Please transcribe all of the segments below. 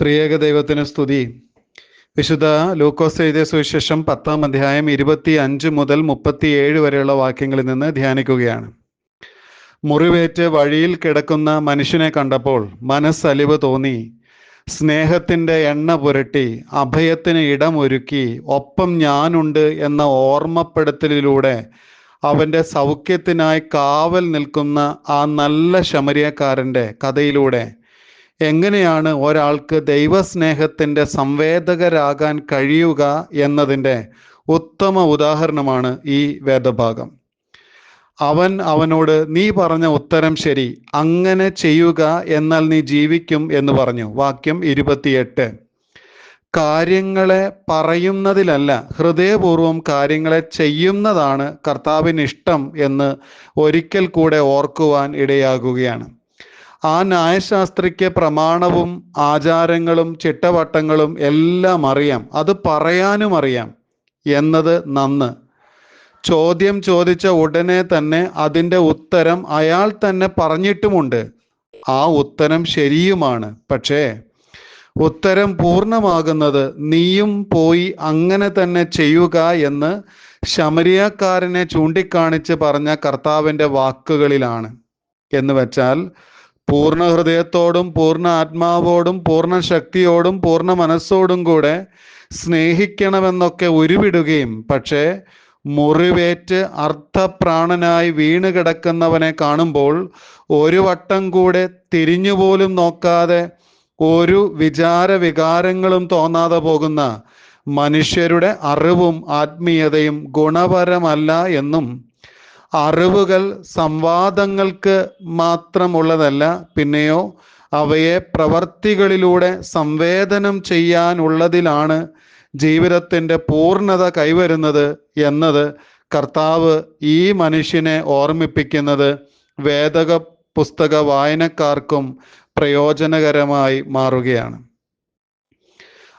ത്രിയേക ദൈവത്തിന് സ്തുതി. വിശുദ്ധ ലൂക്കോസ് എഴുതിയ സുവിശേഷം പത്താം അധ്യായം ഇരുപത്തി അഞ്ച് മുതൽ മുപ്പത്തി ഏഴ് വരെയുള്ള വാക്യങ്ങളിൽ നിന്ന് ധ്യാനിക്കുകയാണ്. മുറിവേറ്റ് വഴിയിൽ കിടക്കുന്ന മനുഷ്യനെ കണ്ടപ്പോൾ മനസ്സലിവ് തോന്നി. സ്നേഹത്തിന്റെ എണ്ണ പുരട്ടി അഭയത്തിന് ഇടമൊരുക്കി ഒപ്പം ഞാനുണ്ട് എന്ന ഓർമ്മപ്പെടുത്തലിലൂടെ അവന്റെ സൗഖ്യത്തിനായി കാവൽ നിൽക്കുന്ന ആ നല്ല ശമരിയക്കാരന്റെ കഥയിലൂടെ എങ്ങനെയാണ് ഒരാൾക്ക് ദൈവസ്നേഹത്തിന്റെ സംവേദകരാകാൻ കഴിയുക എന്നതിന്റെ ഉത്തമ ഉദാഹരണമാണ് ഈ വേദഭാഗം. അവൻ അവനോട് നീ പറഞ്ഞ ഉത്തരം ശരി അങ്ങനെ ചെയ്യുക എന്നാൽ നീ ജീവിക്കും എന്ന് പറഞ്ഞു. വാക്യം ഇരുപത്തിയെട്ട്. കാര്യങ്ങളെ പറയുന്നതിലല്ല ഹൃദയപൂർവം കാര്യങ്ങളെ ചെയ്യുന്നതാണ് കർത്താവിന് ഇഷ്ടം എന്ന് ഒരിക്കൽ കൂടെ ഓർക്കുവാൻ ഇടയാകുകയാണ്. ആ ന്യായശാസ്ത്രിക്ക് പ്രമാണവും ആചാരങ്ങളും ചിട്ടവട്ടങ്ങളും എല്ലാം അറിയാം. അത് പറയാനും അറിയാം. എന്നത് നന്ന്. ചോദ്യം ചോദിച്ച ഉടനെ തന്നെ അതിന്റെ ഉത്തരം അയാൾ തന്നെ പറഞ്ഞിട്ടുമുണ്ട്. ആ ഉത്തരം ശരിയുമാണ്. പക്ഷേ ഉത്തരം പൂർണമാകുന്നത് നീയും പോയി അങ്ങനെ തന്നെ ചെയ്യുക എന്ന് ശമരിയക്കാരനെ ചൂണ്ടിക്കാണിച്ച് പറഞ്ഞ കർത്താവിന്റെ വാക്കുകളിലാണ്. എന്ന് വെച്ചാൽ പൂർണ ഹൃദയത്തോടും പൂർണ ആത്മാവോടും പൂർണ ശക്തിയോടും പൂർണ മനസ്സോടും കൂടെ സ്നേഹിക്കണമെന്നൊക്കെ ഉരുവിടുകയും പക്ഷേ മുറിവേറ്റ് അർത്ഥപ്രാണനായി വീണ് കിടക്കുന്നവനെ കാണുമ്പോൾ ഒരു വട്ടം കൂടെ തിരിഞ്ഞുപോലും നോക്കാതെ ഒരു വിചാര വികാരങ്ങളും തോന്നാതെ പോകുന്ന മനുഷ്യരുടെ അറിവും ആത്മീയതയും ഗുണപരമല്ല എന്നും അറിവുകൾ സംവാദങ്ങൾക്ക് മാത്രമുള്ളതല്ല പിന്നെയോ അവയെ പ്രവർത്തികളിലൂടെ സംവേദനം ചെയ്യാനുള്ളതിലാണ് ജീവിതത്തിന്റെ പൂർണത കൈവരുന്നത് എന്നത് കർത്താവ് ഈ മനുഷ്യനെ ഓർമ്മിപ്പിക്കുന്നത്. വേദക പുസ്തക വായനക്കാർക്കും പ്രയോജനകരമായി മാറുകയാണ്.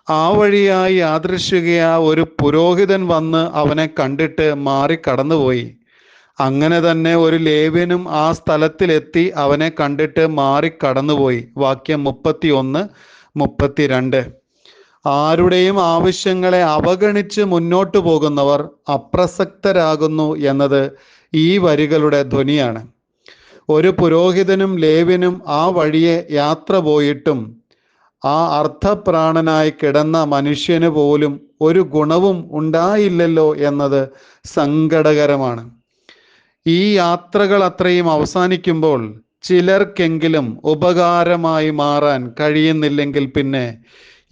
ആ വഴിയായി യാദൃശികയ ഒരു പുരോഹിതൻ വന്ന് അവനെ കണ്ടിട്ട് മാറി കടന്നുപോയി അങ്ങനെ തന്നെ ഒരു ലേവ്യനും ആ സ്ഥലത്തിലെത്തി അവനെ കണ്ടിട്ട് മാറി കടന്നുപോയി. വാക്യം മുപ്പത്തി ഒന്ന് മുപ്പത്തിരണ്ട്. ആരുടെയും ആവശ്യങ്ങളെ അവഗണിച്ച് മുന്നോട്ടു പോകുന്നവർ അപ്രസക്തരാകുന്നു എന്നത് ഈ വരികളുടെ ധ്വനിയാണ്. ഒരു പുരോഹിതനും ലേവ്യനും ആ വഴിയെ യാത്ര പോയിട്ടും ആ അർത്ഥപ്രാണനായി കിടന്ന മനുഷ്യന് പോലും ഒരു ഗുണവും ഉണ്ടായില്ലല്ലോ എന്നത് സങ്കടകരമാണ്. ഈ യാത്രകൾ അത്രയും അവസാനിക്കുമ്പോൾ ചിലർക്കെങ്കിലും ഉപകാരമായി മാറാൻ കഴിയുന്നില്ലെങ്കിൽ പിന്നെ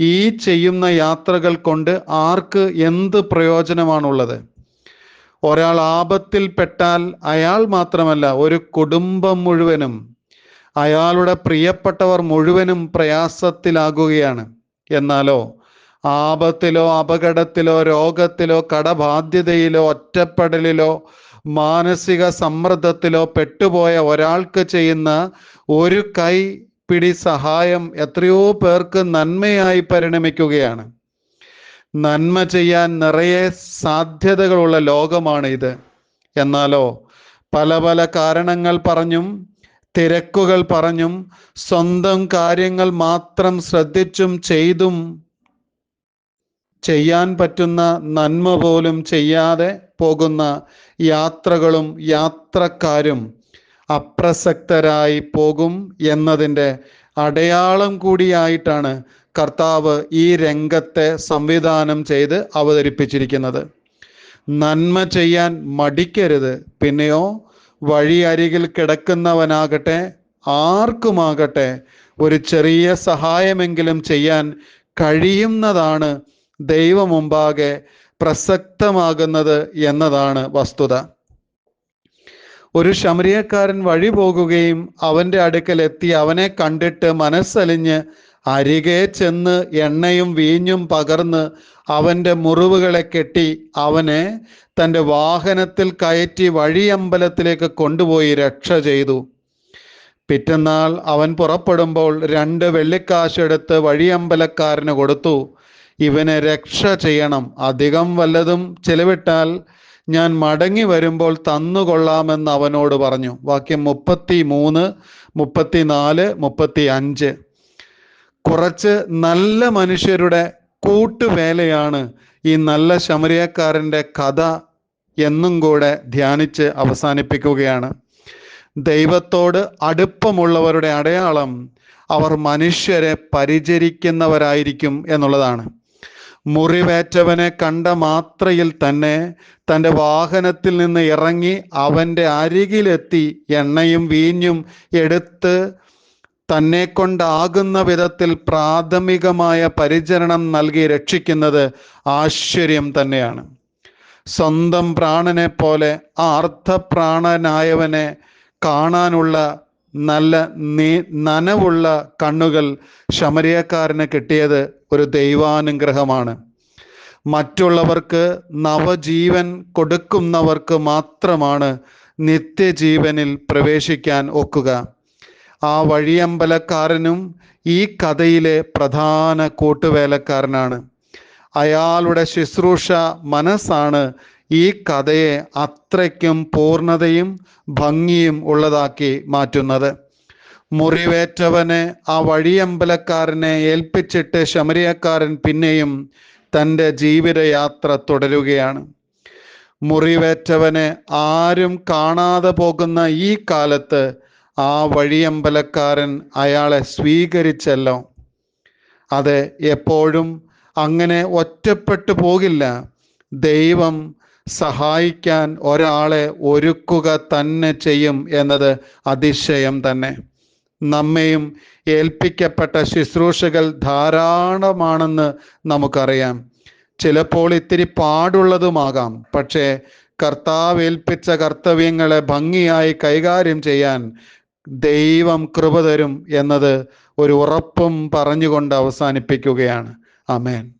ഈ ചെയ്യുന്ന യാത്രകൾ കൊണ്ട് ആർക്ക് എന്ത് പ്രയോജനമാണുള്ളത്? ഒരാൾ ആപത്തിൽപ്പെട്ടാൽ അയാൾ മാത്രമല്ല ഒരു കുടുംബം മുഴുവനും അയാളുടെ പ്രിയപ്പെട്ടവർ മുഴുവനും പ്രയാസത്തിലാകുകയാണ്. എന്നാലോ ആപത്തിലോ അപകടത്തിലോ രോഗത്തിലോ കടബാധ്യതയിലോ ഒറ്റപ്പെടലിലോ മാനസിക സമ്മർദ്ദത്തിലോ പെട്ടുപോയ ഒരാൾക്ക് ചെയ്യുന്ന ഒരു കൈ പിടി സഹായം എത്രയോ പേർക്ക് നന്മയായി പരിണമിക്കുകയാണ്. നന്മ ചെയ്യാൻ നിറയെ സാധ്യതകളുള്ള ലോകമാണ് ഇത് എന്നാലോ പല പല കാരണങ്ങൾ പറഞ്ഞും തിരക്കുകൾ പറഞ്ഞും സ്വന്തം കാര്യങ്ങൾ മാത്രം ശ്രദ്ധിച്ചും ചെയ്തും ചെയ്യാൻ പറ്റുന്ന നന്മ പോലും ചെയ്യാതെ പോകുന്ന യാത്രകളും യാത്രക്കാരും അപ്രസക്തരായി പോകും എന്നതിന്റെ അടയാളം കൂടിയായിട്ടാണ് കർത്താവ് ഈ രംഗത്തെ സംവിധാനം ചെയ്ത് അവതരിപ്പിച്ചിരിക്കുന്നത്. നന്മ ചെയ്യാൻ മടിക്കരുത്. പിന്നെയോ വഴി അരികിൽ കിടക്കുന്നവനാകട്ടെ ആർക്കുമാകട്ടെ ഒരു ചെറിയ സഹായമെങ്കിലും ചെയ്യാൻ കഴിയുന്നതാണ് ദൈവമുമ്പാകെ പ്രസക്തമാകുന്നത് എന്നതാണ് വസ്തുത. ഒരു ശമരിയക്കാരൻ വഴി പോകുകയും അവന്റെ അടുക്കൽ എത്തി അവനെ കണ്ടിട്ട് മനസ്സലിഞ്ഞ് അരികെ ചെന്ന് എണ്ണയും വീഞ്ഞും പകർന്ന് അവന്റെ മുറിവുകളെ കെട്ടി അവനെ തന്റെ വാഹനത്തിൽ കയറ്റി വഴിയമ്പലത്തിലേക്ക് കൊണ്ടുപോയി രക്ഷ ചെയ്തു. പിറ്റന്നാൾ അവൻ പുറപ്പെടുമ്പോൾ രണ്ട് വെള്ളിക്കാശെടുത്ത് വഴിയമ്പലക്കാരന് കൊടുത്തു. ഇവനെ രക്ഷ ചെയ്യണം. അധികം വല്ലതും ചെലവിട്ടാൽ ഞാൻ മടങ്ങി വരുമ്പോൾ തന്നുകൊള്ളാമെന്ന് അവനോട് പറഞ്ഞു. വാക്യം മുപ്പത്തി മൂന്ന് മുപ്പത്തിനാല് മുപ്പത്തി അഞ്ച് കുറച്ച് നല്ല മനുഷ്യരുടെ കൂട്ടുവേലയാണ് ഈ നല്ല ശമരിയക്കാരന്റെ കഥ എന്നും കൂടെ ധ്യാനിച്ച് അവസാനിപ്പിക്കുകയാണ്. ദൈവത്തോട് അടുപ്പമുള്ളവരുടെ അടയാളം അവർ മനുഷ്യരെ പരിചരിക്കുന്നവരായിരിക്കും എന്നുള്ളതാണ്. മുറിവേറ്റവനെ കണ്ട മാത്രയിൽ തന്നെ തന്റെ വാഹനത്തിൽ നിന്ന് ഇറങ്ങി അവന്റെ അരികിലെത്തി എണ്ണയും വീഞ്ഞും എടുത്ത് തന്നെ കൊണ്ടാകുന്ന വിധത്തിൽ പ്രാഥമികമായ പരിചരണം നൽകി രക്ഷിക്കുന്നത് ആശ്ചര്യം തന്നെയാണ്. സ്വന്തം പ്രാണനെ പോലെ ആർത്ഥപ്രാണനായവനെ കാണാനുള്ള നല്ല നീ നനവുള്ള കണ്ണുകൾ ശമരിയക്കാരന് കിട്ടിയത് ഒരു ദൈവാനുഗ്രഹമാണ്. മറ്റുള്ളവർക്ക് നവജീവൻ കൊടുക്കുന്നവർക്ക് മാത്രമാണ് നിത്യജീവനിൽ പ്രവേശിക്കാൻ ഒക്കുക. ആ വഴിയമ്പലക്കാരനും ഈ കഥയിലെ പ്രധാന കൂട്ടുവേലക്കാരനാണ്. അയാളുടെ ശുശ്രൂഷ മനസ്സാണ് ഈ കഥയെ അത്രയ്ക്കും പൂർണതയും ഭംഗിയും ഉള്ളതാക്കി മാറ്റുന്നത്. മുറിവേറ്റവനെ ആ വഴിയമ്പലക്കാരനെ ഏൽപ്പിച്ചിട്ട് ശമരിയക്കാരൻ പിന്നെയും തന്റെ ജീവിതയാത്ര തുടരുകയാണ്. മുറിവേറ്റവനെ ആരും കാണാതെ പോകുന്ന ഈ കാലത്ത് ആ വഴിയമ്പലക്കാരൻ അയാളെ സ്വീകരിച്ചല്ലോ. അതെ എപ്പോഴും അങ്ങനെ ഒറ്റപ്പെട്ടു പോകില്ല. ദൈവം സഹായിക്കാൻ ഒരാളെ ഒരുക്കുക തന്നെ ചെയ്യും എന്നത് അതിശയം തന്നെ. നമ്മയും ഏൽപ്പിക്കപ്പെട്ട ശുശ്രൂഷകൾ ധാരാളമാണെന്ന് നമുക്കറിയാം. ചിലപ്പോൾ ഇത്തിരി പാടുള്ളതുമാകാം. പക്ഷേ കർത്താവ് ഏൽപ്പിച്ച കർത്തവ്യങ്ങളെ ഭംഗിയായി കൈകാര്യം ചെയ്യാൻ ദൈവം കൃപ തരും എന്നത് ഒരു ഉറപ്പും പറഞ്ഞുകൊണ്ട് അവസാനിപ്പിക്കുകയാണ്. അമേൻ